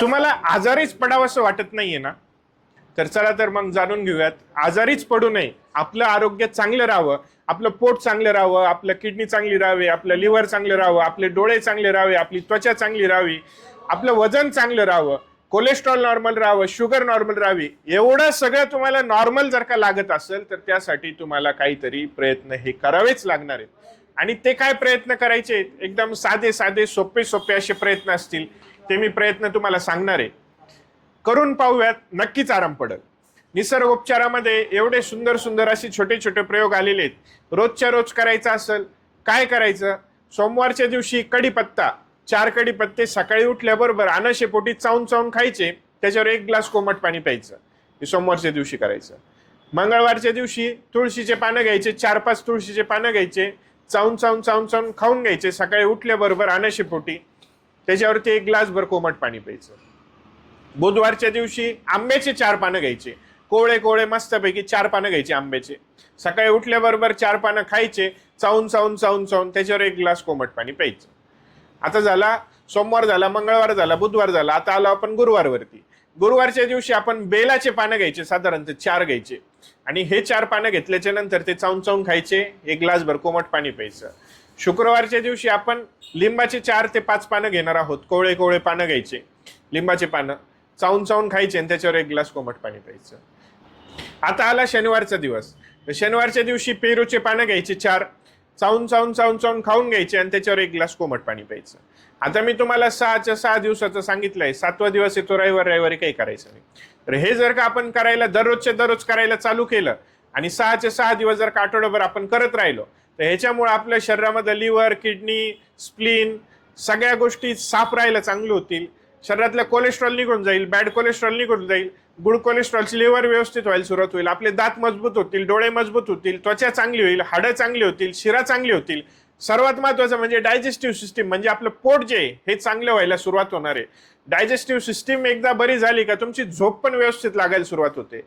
तुम्हाला आजारीच पडावंसं वाटत नाहीये ना? तर चला तर मग जाणून घेऊयात. आजारीच पडू नये. आपलं आरोग्य चांगलं राहावं. आपलं पोट चांगलं राहावं. आपलं किडनी चांगली राहावी. आपलं लिव्हर चांगलं राहावं. आपले डोळे चांगले राहावे. आपली त्वचा चांगली राहावी. आपलं वजन चांगलं राहावं. कोलेस्ट्रॉल नॉर्मल राहावं. शुगर नॉर्मल राहावी. एवढं सगळं तुम्हाला नॉर्मल जर का लागत असेल तर त्यासाठी तुम्हाला काहीतरी प्रयत्न हे करावेच लागणार आहेत. आणि ते काय प्रयत्न करायचे? एकदम साधे साधे सोपे सोपे असे प्रयत्न असतील ते मी प्रयत्न तुम्हाला सांगणार आहे. करून पाहूयात नक्कीच आराम पडेल. निसर्गोपचारामध्ये एवढे सुंदर सुंदर असे छोटे छोटे प्रयोग आलेले आहेत. रोजच्या रोज करायचं असेल काय करायचं? सोमवारच्या दिवशी कढीपत्ता चार कढीपत्ते सकाळी उठल्याबरोबर अनशेपोटी चावून चावून खायचे त्याच्यावर एक ग्लास कोमट पाणी प्यायचं हे सोमवारच्या दिवशी करायचं. मंगळवारच्या दिवशी तुळशीचे पानं घ्यायचे चार पाच तुळशीचे पानं घ्यायचे चावून चावून चावून चावून खाऊन घ्यायचे. सकाळी उठल्याबरोबर अनशेपोटी त्याच्यावरती एक ग्लासभर कोमट पाणी प्यायचं. बुधवारच्या दिवशी आंब्याचे चार पानं घ्यायचे. कोवळे कोवळे मस्तपैकी चार पानं घ्यायचे आंब्याचे. सकाळी उठल्याबरोबर चार पानं खायचे. चावून चावून चावून चावून त्याच्यावर एक ग्लास कोमट पाणी प्यायचं. आता झाला सोमवार झाला मंगळवार झाला बुधवार झाला. आता आलो आपण गुरुवारवरती. गुरुवारच्या दिवशी आपण बेलाचे पानं घ्यायचे साधारणतः चार घ्यायचे. आणि हे चार पानं घेतल्याच्या नंतर ते चावून चावून खायचे एक ग्लासभर कोमट पाणी प्यायचं. शुक्रवारच्या दिवशी आपण लिंबाचे चार ते पाच पानं घेणार आहोत कोवळे कोवळे पानं घ्यायचे लिंबाचे पानं. चावून चावून खायचे आणि त्याच्यावर एक ग्लास कोमट पाणी प्यायचं. आता आला शनिवारचा दिवस. शनिवारच्या दिवशी पेरूचे पानं घ्यायचे चार चावून चावून चावून चावून खाऊन घ्यायचे आणि त्याच्यावर एक ग्लास कोमट पाणी प्यायचं. आता मी तुम्हाला सहाच्या सहा दिवसाचं सांगितलंय. सातवा दिवस येतो रविवार रविवारी काही करायचं नाही. तर हे जर का आपण करायला दररोजच्या दररोज करायला चालू केलं आणि सहाचे सहा दिवस जर का आठवड्याभर आपण करत राहिलो तर ह्याच्यामुळे आपल्या शरीरामध्ये लिव्हर किडनी स्प्लीन सगळ्या गोष्टी साफ राहायला चांगल्या होतील. शरीरातलं कोलेस्ट्रॉल निघून जाईल बॅड कोलेस्ट्रॉल निघून जाईल. गुड कोलेस्ट्रॉलची लिव्हर व्यवस्थित व्हायला सुरुवात होईल. आपले दात मजबूत होतील डोळे मजबूत होतील त्वचा चांगली होईल हाडं चांगली होतील शिरा चांगली होतील. सर्वात महत्वाचं म्हणजे डायजेस्टिव्ह सिस्टीम म्हणजे आपलं पोट जे आहे, हे चांगलं व्हायला सुरुवात होणार आहे. डायजेस्टिव्ह सिस्टीम एकदा बरी झाली का तुमची झोप पण व्यवस्थित लागायला सुरुवात होते.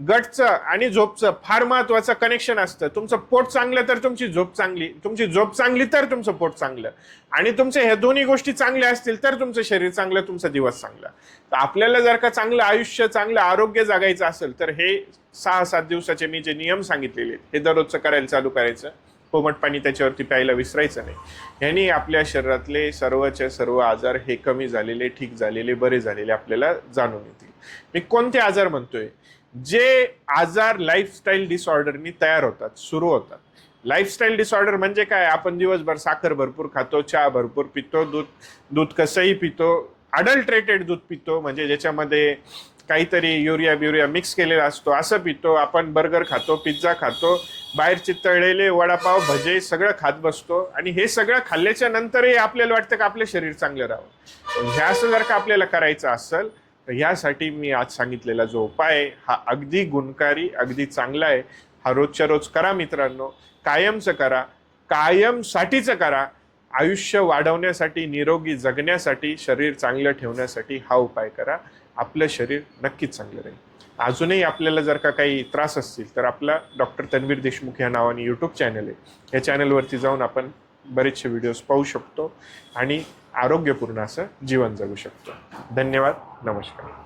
गटचं आणि झोपचं फार महत्वाचं कनेक्शन असतं. तुमचं पोट चांगलं तर तुमची झोप चांगली तुमची झोप चांगली तर तुमचं पोट चांगलं. आणि तुमचे ह्या दोन्ही गोष्टी चांगल्या असतील तर तुमचं शरीर चांगलं तुमचा दिवस चांगला. तर आपल्याला जर का चांगलं आयुष्य चांगलं आरोग्य जगायचं असेल तर हे सहा सात दिवसाचे मी जे नियम सांगितलेले आहेत हे दररोजचं करायला चालू करायचं. कोमट पाणी त्याच्यावरती प्यायला विसरायचं नाही. ह्यानी आपल्या शरीरातले सर्वचे सर्व आजार हे कमी झालेले ठीक झालेले बरे झालेले आपल्याला जाणून येतील. मी कोणते आजार म्हणतोय? जे आजार लाईफस्टाईल डिसऑर्डरनी तयार होतात सुरू होतात. लाईफस्टाईल डिसऑर्डर म्हणजे काय? आपण दिवसभर साखर भरपूर खातो चहा भरपूर पितो दूध दूध कसंही पितो अडल्ट्रेटेड दूध पितो म्हणजे ज्याच्यामध्ये काहीतरी युरिया बिरिया मिक्स केलेला असतो असं पितो. आपण बर्गर खातो पिझ्झा खातो बाहेरचे तळलेले वडापाव भजे सगळं खात बसतो. आणि हे सगळं खाल्ल्याच्या नंतरही आपल्याला वाटतं का आपलं शरीर चांगलं राहावं. ह्या असं जर का आपल्याला करायचं असेल तर ह्यासाठी मी आज सांगितलेला जो उपाय आहे हा अगदी गुणकारी अगदी चांगला आहे. हा रोजच्या रोज करा मित्रांनो. कायमचं करा. कायमसाठीचं करा. आयुष्य वाढवण्यासाठी निरोगी जगण्यासाठी शरीर चांगलं ठेवण्यासाठी हा उपाय करा. आपलं शरीर नक्कीच चांगलं राहील. अजूनही आपल्याला जर का काही त्रास असतील तर आपला डॉक्टर तन्वीर देशमुख या नावाने यूट्यूब चॅनल आहे. या चॅनलवरती जाऊन आपण बरेचसे व्हिडिओज पाहू शकतो आणि आरोग्यपूर्ण असं जीवन जगू शकतो. धन्यवाद. नमस्कार.